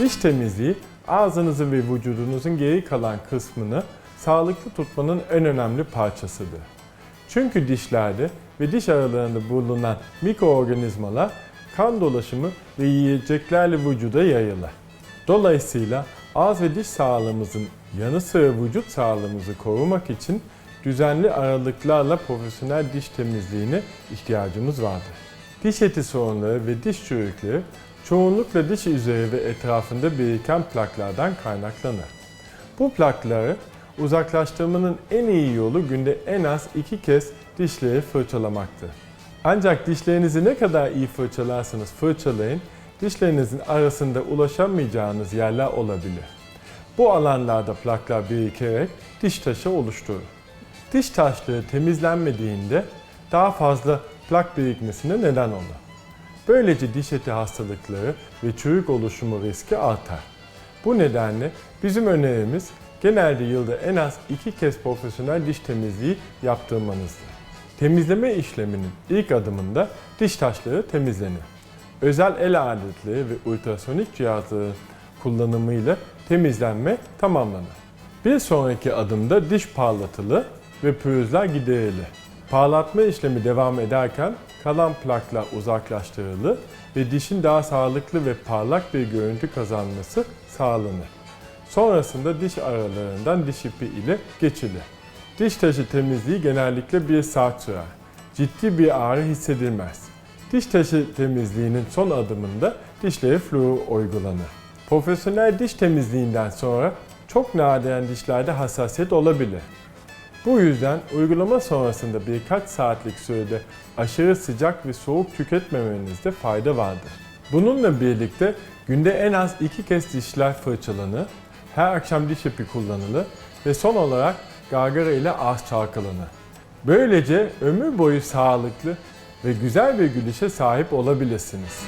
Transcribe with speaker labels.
Speaker 1: Diş temizliği ağzınızın ve vücudunuzun geri kalan kısmını sağlıklı tutmanın en önemli parçasıdır. Çünkü dişlerde ve diş aralarında bulunan mikroorganizmalar kan dolaşımı ve yiyeceklerle vücuda yayılır. Dolayısıyla ağız ve diş sağlığımızın yanı sıra vücut sağlığımızı korumak için düzenli aralıklarla profesyonel diş temizliğine ihtiyacımız vardır. Diş eti sorunları ve diş çürükleri çoğunlukla diş üzeri ve etrafında biriken plaklardan kaynaklanır. Bu plakları uzaklaştırmanın en iyi yolu günde en az iki kez dişleri fırçalamaktır. Ancak dişlerinizi ne kadar iyi fırçalarsanız fırçalayın, dişlerinizin arasında ulaşamayacağınız yerler olabilir. Bu alanlarda plaklar birikerek diş taşı oluşturur. Diş taşları temizlenmediğinde daha fazla plak birikmesine neden olur. Böylece diş eti hastalıkları ve çürük oluşumu riski artar. Bu nedenle bizim önerimiz genelde yılda en az iki kez profesyonel diş temizliği yaptırmanızdır. Temizleme işleminin ilk adımında diş taşları temizlenir. Özel el aletleri ve ultrasonik cihazların kullanımıyla temizlenme tamamlanır. Bir sonraki adımda diş parlatılır ve pürüzler giderilir. Parlatma işlemi devam ederken kalan plaklar uzaklaştırılır ve dişin daha sağlıklı ve parlak bir görüntü kazanması sağlanır. Sonrasında diş aralarından diş ipi ile geçilir. Diş taşı temizliği genellikle bir saat sürer. Ciddi bir ağrı hissedilmez. Diş taşı temizliğinin son adımında dişlere fluor uygulanır. Profesyonel diş temizliğinden sonra çok nadiren dişlerde hassasiyet olabilir. Bu yüzden uygulama sonrasında birkaç saatlik sürede aşırı sıcak ve soğuk tüketmemenizde fayda vardır. Bununla birlikte günde en az iki kez dişler fırçalanır, her akşam diş ipi kullanılır ve son olarak gargara ile ağız çalkalanır. Böylece ömür boyu sağlıklı ve güzel bir gülüşe sahip olabilirsiniz.